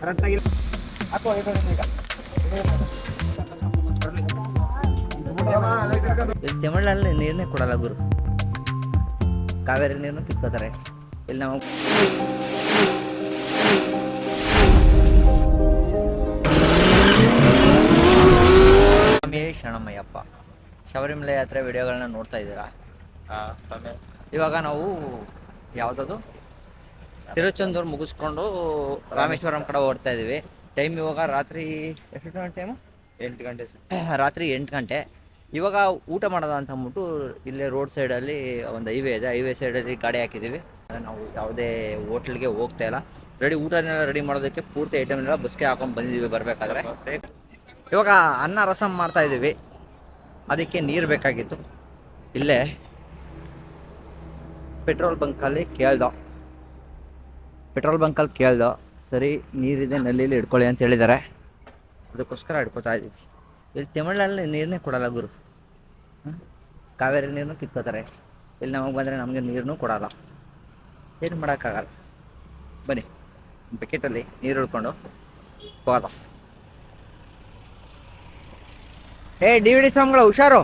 ಕರೆಕ್ಟಾಗಿ ಹಾಕೋ ಈಗ ತಮಿಳ್ನಲ್ಲಿ ನೀರನ್ನೇ ಕೊಡಲ್ಲ ಗುರು. ಕಾವೇರಿ ನೀರನ್ನು ಕಿತ್ಕೋತಾರೆ. ಇಲ್ಲಿ ನಾವು ಸ್ವಾಮಿ ಶರಣಮಯ್ಯಪ್ಪ ಶಬರಿಮಲೆ ಯಾತ್ರೆ ವಿಡಿಯೋಗಳನ್ನ ನೋಡ್ತಾ ಇದ್ದೀರಾ? ಇವಾಗ ನಾವು ಯಾವುದದು? ತಿರುಚಂದೂರು ಮುಗಿಸ್ಕೊಂಡು ರಾಮೇಶ್ವರಂ ಕಡೆ ಓಡ್ತಾ ಇದ್ದೀವಿ. ಟೈಮ್ ಇವಾಗ ರಾತ್ರಿ ಎಷ್ಟು ಟೈಮು ಎಂಟು ಗಂಟೆ ರಾತ್ರಿ ಎಂಟು ಗಂಟೆ. ಇವಾಗ ಊಟ ಮಾಡೋದ ಅಂತ ಅಂದ್ಬಿಟ್ಟು ಇಲ್ಲೇ ರೋಡ್ ಸೈಡಲ್ಲಿ ಒಂದು ಹೈವೇ ಇದೆ. ಹೈವೇ ಸೈಡಲ್ಲಿ ಗಾಡಿ ಹಾಕಿದ್ದೀವಿ. ನಾವು ಯಾವುದೇ ಹೋಟ್ಲಿಗೆ ಹೋಗ್ತಾ ಇಲ್ಲ. ರೆಡಿ ಊಟನೆಲ್ಲ ರೆಡಿ ಮಾಡೋದಕ್ಕೆ ಪೂರ್ತಿ ಐಟಮ್ನೆಲ್ಲ ಬಸ್ಗೆ ಹಾಕೊಂಡು ಬಂದಿದ್ದೀವಿ ಬರಬೇಕಾದ್ರೆ. ಇವಾಗ ಅನ್ನ ರಸಂ ಮಾಡ್ತಾ ಇದ್ದೀವಿ. ಅದಕ್ಕೆ ನೀರು ಬೇಕಾಗಿತ್ತು. ಇಲ್ಲೇ. ಪೆಟ್ರೋಲ್ ಬಂಕಲ್ಲಿ ಕೇಳ್ದೋ. ಪೆಟ್ರೋಲ್ ಬಂಕಲ್ಲಿ ಕೇಳ್ದು, ಸರಿ, ನೀರಿದೆ ನಲ್ಲಿಲಿ ಹಿಡ್ಕೊಳ್ಳಿ ಅಂತ ಹೇಳಿದ್ದಾರೆ. ಅದಕ್ಕೋಸ್ಕರ ಹಿಡ್ಕೊತಾ ಇದ್ದೀವಿ ಇಲ್ಲಿ ತಮಿಳ್ನಲ್ಲಿ ನೀರನ್ನೇ ಕೊಡಲ್ಲ ಗುರು? ಕಾವೇರಿ ನೀರನ್ನು ಕಿತ್ಕೋತಾರೆ. ಇಲ್ಲಿ ನಮಗೆ ಬಂದರೆ ನಮಗೆ ನೀರನ್ನು ಕೊಡಲ್ಲ. ಏನು ಮಾಡೋಕ್ಕಾಗಲ್ಲ. ಬನ್ನಿ ಬಕೆಟಲ್ಲಿ ನೀರು ಹಿಡ್ಕೊಂಡು ಹೋದ ಏ, ಡಿ ವಿ ಡಿ ಸ್ವಾಮಿಗಳು, ಹುಷಾರು?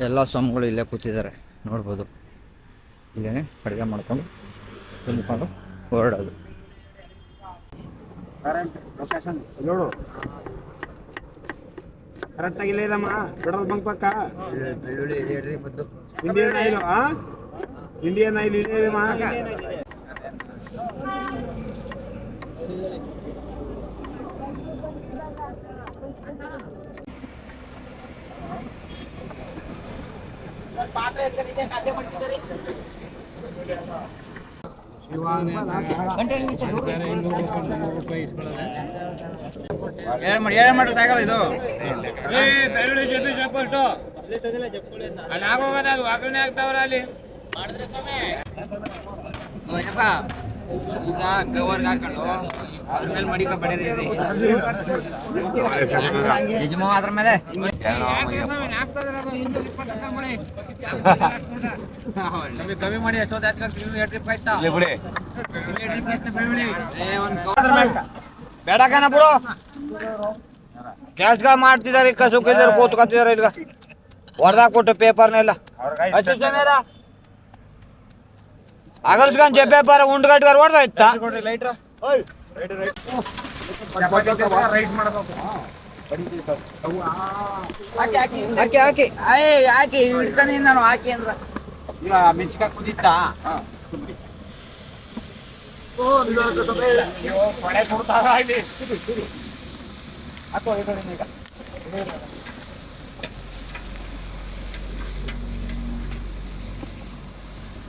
ಎಲ್ಲ ಸ್ವಾಮಿಗಳು ಇಲ್ಲೇ ಕೂತಿದ್ದಾರೆ. ನೋಡ್ಬೋದು. ಇಲ್ಲೇ ಅಡುಗೆ ಮಾಡ್ಕೊಂಡು ತಿಂದ್ಕೊಂಡು ಹೊರಡೋದು. ಕರೆಕ್ಟ್ ಲೊಕೇಶನ್ ನೋಡು. ಕರೆಕ್ಟಾಗಿ ಇಲ್ಲ ಇದಮ್ಮ ಪೆಟ್ರೋಲ್ ಬಂಕ್ ಪಕ್ಕ. ಇಂಡಿಯನ್ ಆಯಿಲ್ ಆ? ಇಂಡಿಯನ್ ಆಯಿಲ್ ಇದೆ ಇದಮ್ಮ ಏಳು ಮಾಡಿ ಏಳು ಮಾಡಿ ಸಾಗಲ್ಲ ಇದು ಏನಪ್ಪ? ಈಗ ಗವರ್ಗೆ ಹಾಕೊಂಡು ಆದ್ಮೇಲೆ ಮಡಿಕ ಬಡೀರಿ ಯಜಮಾವ ಅದ್ರ ಮೇಲೆ. ಕಮ್ಮಿ ಮಾಡಿ ಎಷ್ಟೊತ್ತು ಆಯ್ತಾ ಬೇಡಕನ ಬಿಡು. ಕೆಲ್ಸ ಮಾಡ್ತಿದಾರೆ ಕಸುಕಿದ್ದಾರೆ ಕೂತ್ಕೊತಿದಾರೆ ಈಗ ಹೊಡೆದಾಕ್ ಕೊಟ್ಟು ಪೇಪರ್ನೆಲ್ಲ ಅಗಲ್ಸ್ಕೊಂಡ್ ಜೆ ಪೇಪರ್ ಉಂಡ್ಗಟ್ಗಾರ ಹೊಡೆದ ಇತ್ತ ಹಾಕಿ ಹಾಕಿ. ಅಯ್ಯ ಹಾಕಿ ಹಿಡ್ತಾನೆ ನಾನು ಹಾಕಿ ಅಂದ್ರ. ಮೆಣಸಿಕಾಯಿ ಕುದೀತಾ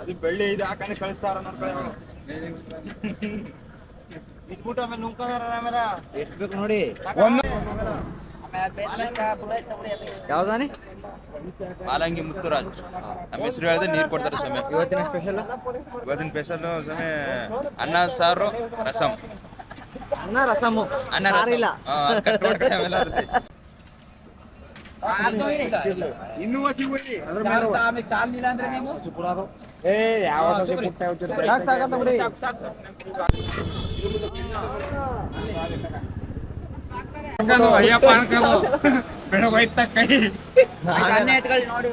ಅದು ಬೆಳ್ಳಿ ಇದು ಹಾಕನೆ ಕಳಿಸ್ತಾರ ನೋಡ್ಕೊಳ್ಳಿ ಇಟ್ಬಿಟ್ಟು ಆಮೇಲೆ ಎಷ್ಟು ಬೇಕು ನೋಡಿ ಯಾವ್ದಾನೆ? ಮಾಲಂಗಿ ಮುತ್ತುರಾಜ್. ನಮ್ಮ ಹೆಸರು ಹೇಳಿದ್ರೆ ನೀರು ಕೊಡ್ತಾರೆ ಸ್ವಾಮಿ. ಇವತ್ತಿನ ಸ್ಪೆಷಲ್ ಇವತ್ತಿನ ಸ್ಪೆಷಲ್ ಸ್ವಾಮಿ ಅನ್ನ ಸಾರು ರಸಂ. ಅನ್ನ ರಸಮು. ಅನ್ನ ರಸ. ಇಲ್ಲ ರಸಂ ಹಾ, ಅದ್ ಕಟ್ ಮಾಡ್ಕೊಂಡು ಆಮೇಲೆ ಇರುತ್ತೆ. ಇನ್ನೂ ಆಮೇಲೆ ಸಾಲ್ ಇಲ್ಲ ಅಂದ್ರೆ ನೀವು? ಏ ಯಾವ. ಸಾಕ್ ಸಾಕಂತ ಬಿಡಿ ಅಯ್ಯಪ್ಪ ಅನ್ಕೊಂಡು ಬೆಳಗ್ಗೆ ಹೋಯ್ತಾ ಕೈ. ಅನ್ನ ಎತ್ಕೊಳ್ಳಿ ನೋಡಿ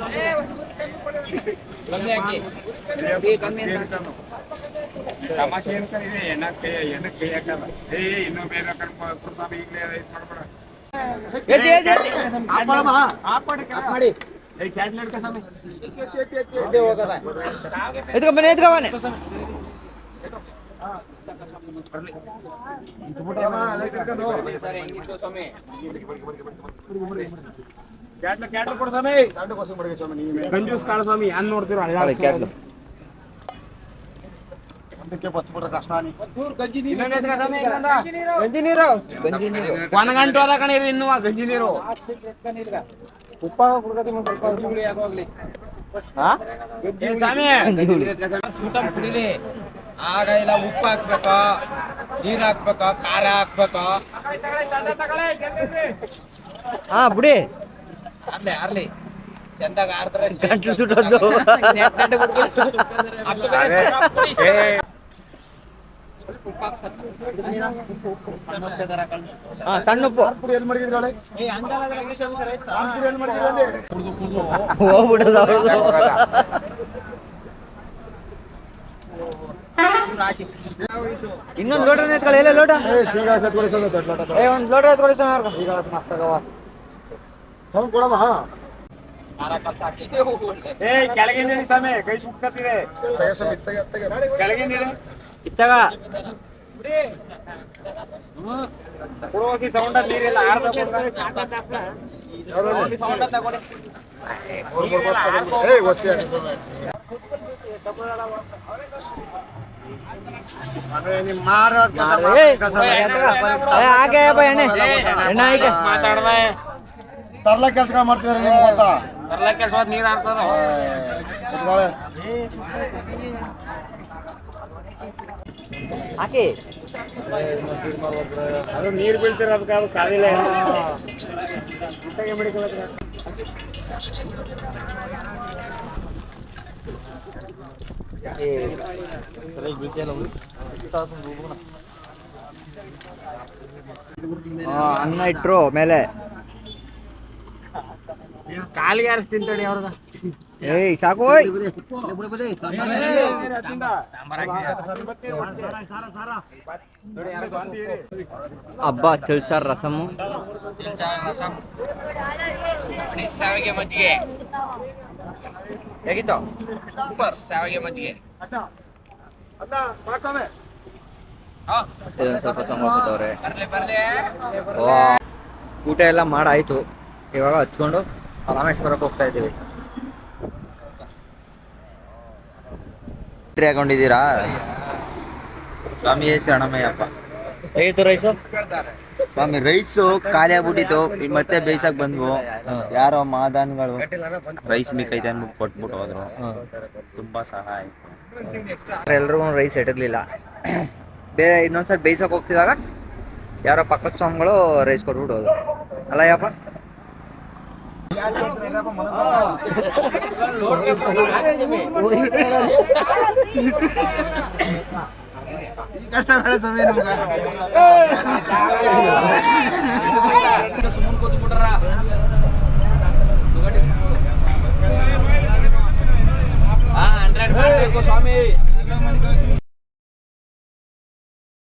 ಕಮ್ಮಿ ಹಾಕಿ. ಈ ಕಮ್ಮಿ ಅಂತ ತಮಾಷೆ ಏನ್ ಇದೆ ಎಣ್ಣ ಕೈ ಹಾಕಲ್ಲ. ಏ ಇನ್ನೂ ಬೇರೆ ಕರ್ಕೊಂಡು ಸ್ವಾಮಿ ಈಗಲೇ ಇದು ಮಾಡ್ಬೇಡ ಎತ್ಕೊ ಬನ್ನಿ ಎತ್ಕೊ ಬನ್ನಿ. ಕ್ಯಾಟ್ಲ ಕ್ಯಾಟ್ಲ ಕೊಡು ಸ್ವಾಮಿ. ಕಂಜೂಸ್ ಕಾಳು ಸ್ವಾಮಿ ಬಸ್ ನೋಡ್ತಿರೋ ಕಷ್ಟ. ಗಂಜಿ ನೀರು. ಒಣಗಂಟು ಅದ ಕಣ ಇನ್ನು ಗಂಜಿ ನೀರು. ಉಪ್ಪ ಏ ಸ್ವಾಮಿ. ಊಟ ಕುಡಿಲಿ. ಆಗ ಇಲ್ಲ ಉಪ್ಪು ಹಾಕ್ಬೇಕ? ನೀರ್ ಹಾಕ್ಬೇಕ? ಖಾರ ಹಾಕ್ಬೇಕ? ಹಾ ಬಿಡಿ. Early early. ಚಂದಾಗ ಗಂಟ್ಲು ಸುಟ್ಟೋದು. ಸಣ್ಣ ಉಪ್ಪು. ಹೋಗ್ಬಿಡೋದು ಅವ್ರ್ದು. ಇನ್ನೊಂದು ಲೋಟ ಎತ್ಕೊಳ್ಳಿ. ಎಲ್ಲ ಲೋಟ? ಏ ಒಂದು ಲೋಟ ಸ್ವಲ್ಪ ಕೊಡವ ಏ ಕೆಳಗಿಂದ ಸ್ವಾಮಿ ಕೈ ಸುಕ್ಕತ್ತಿದೆ ಕೆಳಗಿಂದ ಇತ್ತಾಗ. ಕುಡೋಸಿ ಸೌಂಡ್ ನೀರಿಲ್ಲ ಆರ್ದ ಸೌಂಡ್ ತಗೊಳ್ಳಿ ಏ, ಏ, ಹಾಗೆ ಮಾತಾಡ್ದ ತರ್ಲ ಕೆಲಸ ಮಾಡ್ತಿದಾರೆ ನಿಮ್ಗೆ ಗೊತ್ತಾ ತರ್ಲ ಕೆಲಸ ನೀರ್ ಹಾರ್ಸೋದು ಕುತ್ಕೊಳ್ಳಿ. ಹಾಕಿ ಅದು ನೀರು ಬೀಳ್ತಿರ ಅದಕ್ಕೆ ಅದು ಕಾದಿಲ್ಲ ಅನ್ನ ಇಟ್ರು ಮೇಲೆ. ಕಾಲಿಗೆ ಯಾರು ತಡಿ ಅವ್ರದ ಏಯ್ ಸಾಕು ಅಬ್ಬಾ ಹಬ್ಬ ತಿಳ್ಸಾರ್ ರಸಮು ರಸಂ ಸಾವಿಗೆ ಮಜ್ಜಿಗೆ. ಹೇಗಿತ್ತು? ಸಾವಿಗೆ ಮಜ್ಜಿಗೆ. ಸ್ವಲ್ಪ ಊಟ ಎಲ್ಲ ಮಾಡಾಯ್ತು. ಇವಾಗ ಹಚ್ಕೊಂಡು ರಾಮೇಶ್ವರಕ್ಕೆ ಹೋಗ್ತಾ ಇದ್ದೀವಿ. ಎಂಟ್ರಿ ಹಾಕೊಂಡಿದ್ದೀರಾ? ಸ್ವಾಮಿ ಶರಣಮಯ್ಯಪ್ಪ. ಹೇಗಿತ್ತು ರೈಸು? ಸ್ವಾಮಿ ರೈಸು ಖಾಲಿ ಆಗ್ಬಿಟ್ಟಿತ್ತು. ಈಗ ಮತ್ತೆ ಬೇಯಿಸಕ್ ಬಂದ್ವು. ಯಾರೋ ಮಾದಾನ್ಗಳು ರೈಸ್ ಮಿಕ್ಕೈತೆ ಅಂದ್ಬಿಟ್ಟು ಕೊಟ್ಬಿಟ್ಟು ಹೋದ್ರು. ತುಂಬಾ ಸಹಾಯ ಆಯ್ತು. ಎಲ್ರಿಗೂ ರೈಸ್ ಇಟ್ಟಿರ್ಲಿಲ್ಲ ಬೇರೆ ಇನ್ನೊಂದ್ಸರಿ ಬೇಯ್ಸಕ್ ಹೋಗ್ತಿದಾಗ ಯಾರೋ ಪಕ್ಕದ ಸ್ವಾಮಿಗಳು ರೈಸ್ ಕೊಟ್ಬಿಟ್ಟು ಹೋದ್ರು. ಅಲ್ಲ ಯಪ್ಪ ಸುಮ್ಮನೆ ಕೂತ್ಬಿಟ್ರ ಹಾ ಹಂಡ್ರೆಡ್ ಮಾಡಬೇಕು ಸ್ವಾಮಿ